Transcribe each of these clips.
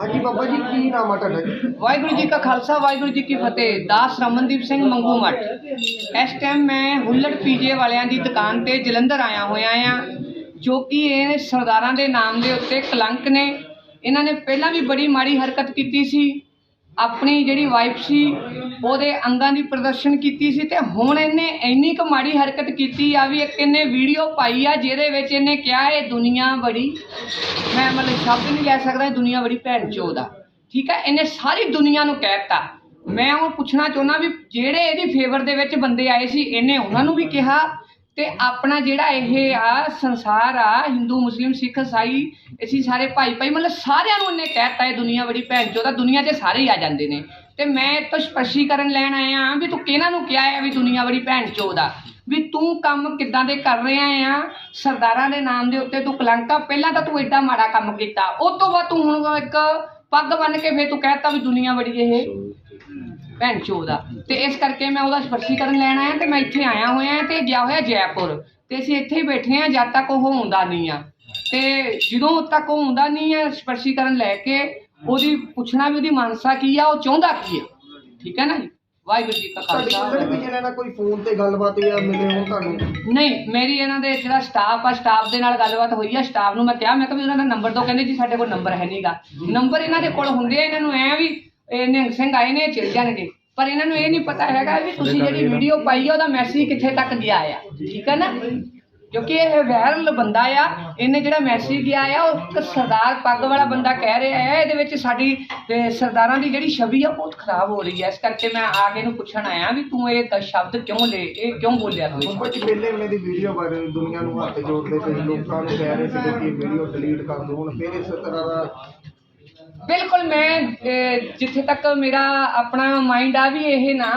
ਹਾਂਜੀ ਬਾਬਾ ਜੀ, ਕੀ ਨਾਮ ਆ ਤੁਹਾਡਾ ਜੀ? ਵਾਹਿਗੁਰੂ ਜੀ ਕਾ ਖਾਲਸਾ, ਵਾਹਿਗੁਰੂ ਜੀ ਕੀ ਫਤਿਹ। ਦਾਸ ਰਮਨਦੀਪ ਸਿੰਘ ਮੰਗੂ ਮੱਠ। ਇਸ ਟਾਈਮ ਮੈਂ ਹੁੱਲੜ ਪੀਜੇ ਵਾਲਿਆਂ ਦੀ ਦੁਕਾਨ ਤੇ ਜਲੰਧਰ ਆਇਆ ਹੋਇਆ ਆ, ਜੋ ਕਿ ਇਹ ਸਰਦਾਰਾਂ ਦੇ ਨਾਮ ਦੇ ਉੱਤੇ ਕਲੰਕ ਨੇ। ਇਹਨਾਂ ਨੇ ਪਹਿਲਾਂ ਵੀ ਬੜੀ ਮਾੜੀ ਹਰਕਤ ਕੀਤੀ ਸੀ। ਆਪਣੀ ਜਿਹੜੀ ਵਾਈਫ ਸੀ, ਉਹਦੇ ਅੰਗਾਂ ਦੀ ਪ੍ਰਦਰਸ਼ਨ ਕੀਤੀ ਸੀ ਤੇ ਹੁਣ ਇਹਨੇ ਇੰਨੀ ਕੁ ਮਾੜੀ ਹਰਕਤ ਕੀਤੀ ਆ ਵੀ ਇੱਕ ਇਹਨੇ ਵੀਡੀਓ ਪਾਈ ਆ ਜਿਹਦੇ ਵਿੱਚ ਇਹਨੇ ਕਿਹਾ ਇਹ ਦੁਨੀਆ ਬੜੀ, ਮੈਂ ਮਤਲਬ ਸ਼ਬਦ ਨਹੀਂ ਲੈ ਸਕਦਾ ਇਹ ਦੁਨੀਆ ਬੜੀ ਭੈਣ ਚੋਦ ਆ ਠੀਕ ਆ? ਇਹਨੇ ਸਾਰੀ ਦੁਨੀਆ ਨੂੰ ਕਹਿਤਾ ਮੈਂ ਹੁਣ ਪੁੱਛਣਾ ਚਾਹੁੰਦਾ ਵੀ ਜਿਹੜੇ ਇਹਦੀ ਫੇਵਰ ਦੇ ਵਿੱਚ ਬੰਦੇ ਆਏ ਸੀ, ਇਹਨੇ ਉਹਨਾਂ ਨੂੰ ਵੀ ਕਿਹਾ? ਤੇ ਆਪਣਾ ਜਿਹੜਾ ਇਹ ਆ ਸੰਸਾਰ ਆ, ਹਿੰਦੂ, ਮੁਸਲਿਮ, ਸਿੱਖ ਈਸਾਈ ਅਸੀਂ ਸਾਰੇ ਭਾਈ ਭਾਈ ਮਤਲਬ ਸਾਰਿਆਂ ਨੂੰ ਇਹਨੇ ਕਹਿਤਾ ਇਹ ਦੁਨੀਆ ਬੜੀ ਭੈਣ ਚੋਦ ਆ, ਦੁਨੀਆ 'ਚ ਸਾਰੇ ਹੀ ਆ ਜਾਂਦੇ ਨੇ। ਤੇ ਮੈਂ ਇਹ ਤੋਂ ਸਪਸ਼ਟੀਕਰਨ ਲੈਣ ਆਇਆ ਵੀ ਤੂੰ ਕਿਹਨਾਂ ਨੂੰ ਕਿਹਾ ਹੈ ਵੀ ਦੁਨੀਆ ਬੜੀ ਭੈਣ ਚੋਦ ਆ? ਵੀ ਤੂੰ ਕੰਮ ਕਿੱਦਾਂ ਦੇ ਕਰ ਰਿਹਾ ਆ? ਸਰਦਾਰਾਂ ਦੇ ਨਾਮ ਦੇ ਉੱਤੇ ਤੂੰ ਕਲੰਕਾ ਪਹਿਲਾਂ ਤਾਂ ਤੂੰ ਐਡਾ ਮਾੜਾ ਕੰਮ ਕੀਤਾ ਉਸ ਤੋਂ ਬਾਅਦ ਤੂੰ ਹੁਣ ਇੱਕ ਪੱਗ ਬੰਨ ਕੇ ਫੇਰ ਤੂੰ ਕਹਿਤਾ ਵੀ ਦੁਨੀਆ ਬੜੀ ਇਹ। ਭੈਣ ਚੋਦ ਤੇ ਇਸ ਕਰਕੇ ਮੈਂ ਉਹਦਾ ਸਪਸ਼ਟੀਕਰਨ ਲੈਣ ਆਇਆ ਤੇ ਮੈਂ ਇੱਥੇ ਆਇਆ ਹੋਇਆ ਤੇ ਗਿਆ ਹੋਇਆ ਜੈਪੁਰ। ਤੇ ਅਸੀਂ ਇੱਥੇ ਹੀ ਬੈਠੇ ਆ ਜਦ ਤੱਕ ਉਹ ਹੁੰਦਾ ਨਹੀਂ ਆ। ਤੇ ਜਦੋਂ ਤੱਕ ਉਹ ਹੁੰਦਾ ਨਹੀਂ ਆ ਸਪਸ਼ਟੀਕਰਨ ਲੈ ਕੇ ਉਹਦੀ ਪੁੱਛਣਾ ਵੀ ਉਹਦੀ ਮਾਨਸਾ ਕੀ ਆ ਉਹ ਚਾਹੁੰਦਾ ਕੀ ਆ? ਠੀਕ ਹੈ ਨਾ ਜੀ? ਵਾਹਿਗੁਰੂ ਜੀ ਕਾ ਤੁਹਾਡੀ ਖਾਲਸਾ। ਹੁੱਲੜ ਪੀਜੇ ਨਾਲ ਕੋਈ ਫੋਨ ਤੇ ਗੱਲਬਾਤ ਜਾਂ ਮਿਲੇ ਹੋ ਤੁਹਾਨੂੰ? ਨਹੀਂ ਮੇਰੀ ਇਹਨਾਂ ਦੇ ਜਿਹੜਾ ਸਟਾਫ ਆ ਸਟਾਫ ਦੇ ਨਾਲ ਗੱਲਬਾਤ ਹੋਈ ਆ ਸਟਾਫ ਨੂੰ ਮੈਂ ਕਿਹਾ ਮੈਂ ਕਿਹਾ ਵੀ ਉਹਨਾਂ ਦਾ ਨੰਬਰ ਦੋ ਕਹਿੰਦੇ ਜੀ ਸਾਡੇ ਕੋਲ ਨੰਬਰ ਹੈ ਨਹੀਂਗਾ ਨੰਬਰ ਇਹਨਾਂ ਦੇ ਕੋਲ ਹੁੰਦੇ ਆ ਇਹਨਾਂ ਨੂੰ ਐ ਵੀ ਇਹ ਨਿਹੰਗ ਸਿੰਘ ਆਏ ਨੇ ਚਲ ਜਾਣਗੇ। ਪਰ ਇਹਨਾਂ ਨੂੰ ਇਹ ਨਹੀਂ ਪਤਾ ਹੈਗਾ ਵੀ ਤੁਸੀਂ ਜਿਹੜੀ ਵੀਡੀਓ ਪਾਈ ਆ ਉਹਦਾ ਮੈਸੇਜ ਕਿੱਥੇ ਤੱਕ ਗਿਆ ਆ। ਠੀਕ ਹੈ ਨਾ? ਕਿਉਂਕਿ ਇਹ ਵਾਇਰਲ ਬੰਦਾ ਆ ਇਹਨੇ ਜਿਹੜਾ ਮੈਸੇਜ ਗਿਆ ਆ ਉਹ ਇੱਕ ਸਰਦਾਰ ਪੱਗ ਵਾਲਾ ਬੰਦਾ ਕਹਿ ਰਿਹਾ ਹੈ ਇਹਦੇ ਵਿੱਚ ਸਾਡੀ ਸਰਦਾਰਾਂ ਦੀ ਜਿਹੜੀ ਛਵੀ ਆ ਬਹੁਤ ਖਰਾਬ ਹੋ ਰਹੀ ਹੈ ਇਸ ਕਰਕੇ ਮੈਂ ਆ ਕੇ ਇਹਨੂੰ ਪੁੱਛਣ ਆਇਆ ਵੀ ਤੂੰ ਇਹ ਸ਼ਬਦ ਕਿਉਂ ਲੈ ਇਹ ਕਿਉਂ ਬੋਲਿਆ ਤੂੰ ਜੀ ਪਹਿਲੇ ਵੇਲੇ ਦੀ ਵੀਡੀਓ ਬਾਰੇ ਦੁਨੀਆ ਨੂੰ ਹੱਥ ਜੋੜਦੇ ਪਏ ਲੋਕਾਂ ਨੂੰ ਕਹਿ ਰਹੇ ਸੀ ਕਿ ਇਹ ਵੀਡੀਓ ਡਿਲੀਟ ਕਰ ਦਿਓ। ਹੁਣ ਫਿਰ ਇਸ ਤਰ੍ਹਾਂ ਦਾ ਬਿਲਕੁਲ ਮੈਂ ਜਿੱਥੇ ਤੱਕ ਮੇਰਾ ਆਪਣਾ ਮਾਈਂਡ ਆ ਵੀ ਇਹ ਨਾ,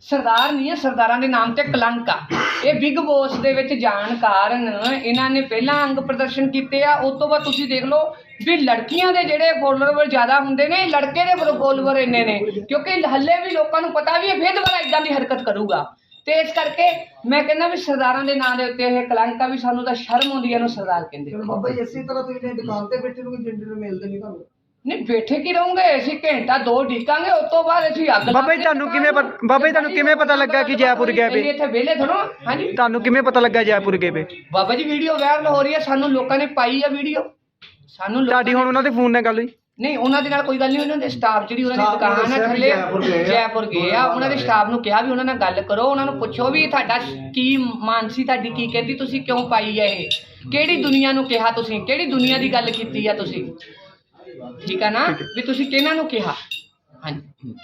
ਸਰਦਾਰ ਨਹੀਂ ਹੈ, ਸਰਦਾਰਾਂ ਦੇ ਨਾਮ ਤੇ ਕਲੰਕ ਆ। ਇਹ ਬਿਗ ਬੋਸ ਦੇ ਵਿੱਚ ਜਾਣ ਕਾਰਨ ਇਹਨਾਂ ਨੇ ਪਹਿਲਾਂ ਅੰਗ ਪ੍ਰਦਰਸ਼ਨ ਕੀਤੇ ਆ ਉਸ ਤੋਂ ਬਾਅਦ ਤੁਸੀਂ ਦੇਖ ਲਓ ਵੀ ਲੜਕੀਆਂ ਦੇ ਜਿਹੜੇ ਫੋਲੋਵਰ ਜ਼ਿਆਦਾ ਹੁੰਦੇ ਨੇ, ਲੜਕੇ ਦੇ ਫੋਲੋਵਰ ਇੰਨੇ ਨੇ, ਕਿਉਂਕਿ ਹੱਲੇ ਵੀ ਲੋਕਾਂ ਨੂੰ ਪਤਾ ਵੀ ਇਹ ਫਿਰ ਦੁਬਾਰਾ ਇਦਾਂ ਦੀ ਹਰਕਤ ਕਰੂਗਾ। ਤੇ ਇਸ ਕਰਕੇ ਮੈਂ ਕਹਿੰਦਾ ਵੀ ਸਰਦਾਰਾਂ ਦੇ ਨਾਂ ਦੇ ਉੱਤੇ ਇਹ ਕਲੰਕ ਆ ਵੀ ਸਾਨੂੰ ਤਾਂ ਸ਼ਰਮ ਆਉਂਦੀ ਹੈ ਇਹਨੂੰ ਸਰਦਾਰ ਕਹਿੰਦੇ। ਬਾਬਾ ਜੀ, ਇਸੇ ਤਰ੍ਹਾਂ ਤੁਸੀਂ ਦੁਕਾਨ ਤੇ ਬੈਠੇ ਨੂੰ ਜਿੰਦੇ ਨੂੰ ਮਿਲਦੇ ਨਹੀਂ ਤੁਹਾਨੂੰ। ਨਹੀਂ ਬੈਠੇ ਕੀ ਰਹੋਗੇ? ਅਸੀਂ ਘੰਟਾ ਦੋ ਢੀਕਾਂਗੇ ਉਸ ਤੋਂ ਬਾਅਦ ਅਸੀਂ ਅੱਗ ਬਾਬਾ ਜੀ ਤੁਹਾਨੂੰ ਕਿਵੇਂ ਪਤ- ਬਾਬਾ ਜੀ ਤੁਹਾਨੂੰ ਕਿਵੇਂ ਪਤਾ ਲੱਗਾ ਕਿ ਜੈਪੁਰ ਗਏ ਵੇ? ਇੱਥੇ ਵਿਹਲੇ ਥੋੜੋ ਹਾਂਜੀ? ਤੁਹਾਨੂੰ ਕਿਵੇਂ ਪਤਾ ਲੱਗਾ ਜੈਪੁਰ ਗਏ ਵੇ ਬਾਬਾ ਜੀ ਵੀਡੀਓ ਵਾਇਰਲ ਹੋ ਰਹੀ ਹੈ ਸਾਨੂੰ ਲੋਕਾਂ ਨੇ ਪਾਈ ਆ ਵੀਡੀਓ। ਸਾਨੂੰ ਲੋਕਾਂ ਤੁਹਾਡੀ ਹੁਣ ਉਹਨਾਂ ਦੇ ਫੋਨ ਨਾਲ ਗੱਲ ਹੋਈ? ਨਹੀਂ ਉਹਨਾਂ ਦੇ ਨਾਲ ਕੋਈ ਗੱਲ ਨਹੀਂ ਉਹਨਾਂ ਦੇ ਸਟਾਫ ਜਿਹੜੀ ਉਹਨਾਂ ਦੀ Staff ਨੂੰ ਦੁਕਾਨ ਹੈ ਦੱਸਿਆ ਥੱਲੇ ਜੈਪੁਰ ਗਏ ਆ। ਜੈਪੁਰ ਗਏ ਆ। ਉਹਨਾਂ ਦੇ ਸਟਾਫ ਨੂੰ ਕਿਹਾ ਵੀ ਉਹਨਾਂ ਨਾਲ ਗੱਲ ਕਰੋ ਉਹਨਾਂ ਨੂੰ ਪੁੱਛੋ ਵੀ ਤੁਹਾਡਾ ਕੀ ਮਾਨਸੀ ਤੁਹਾਡੀ ਕੀ ਕਹਿੰਦੀ ਤੁਸੀਂ ਕਿਉਂ ਪਾਈ ਹੈ ਇਹ? ਕਿਹੜੀ ਦੁਨੀਆ ਨੂੰ ਕਿਹਾ ਤੁਸੀਂ? ਕਿਹੜੀ ਦੁਨੀਆ ਦੀ ਗੱਲ ਕੀਤੀ ਆ ਤੁਸੀਂ? ਠੀਕ ਆ ਨਾ? ਵੀ ਤੁਸੀਂ ਕਿਹਨਾਂ ਨੂੰ ਕਿਹਾ? ਹਾਂਜੀ।